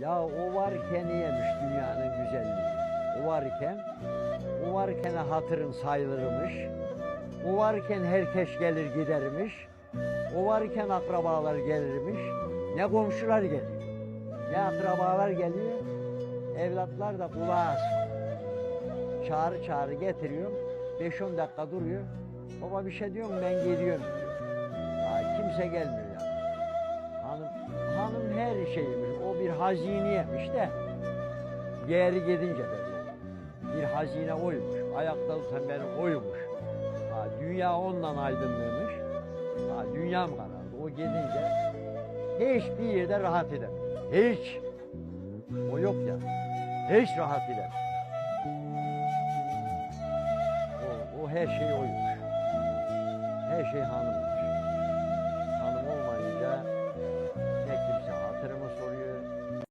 Ya o varken yemiş dünyanın güzelliği. O varken, o varken hatırın sayılırmış. O varken herkes gelir gidermiş. O varken akrabalar gelirmiş. Ne komşular geliyor. Ne akrabalar geliyor. Evlatlar da kulağa. Çağrı çağrı getiriyor. 5-10 dakika duruyor. Baba bir şey diyor mu ben geliyorum diyor. Ha, kimse gelmiyor yani. Hanım, hanım her şeyimiz. Hazineymiş de. Geri gidince de bir hazine oymuş. Ayakta tutan beni oymuş. Ha, dünya ondan aydınlanmış. Ha, dünyam karardı. O gidince hiçbir yerde rahat edemem. Hiç. O yok ya. Hiç rahat edemem. O, o her şey oymuş. Her şey hanımmış.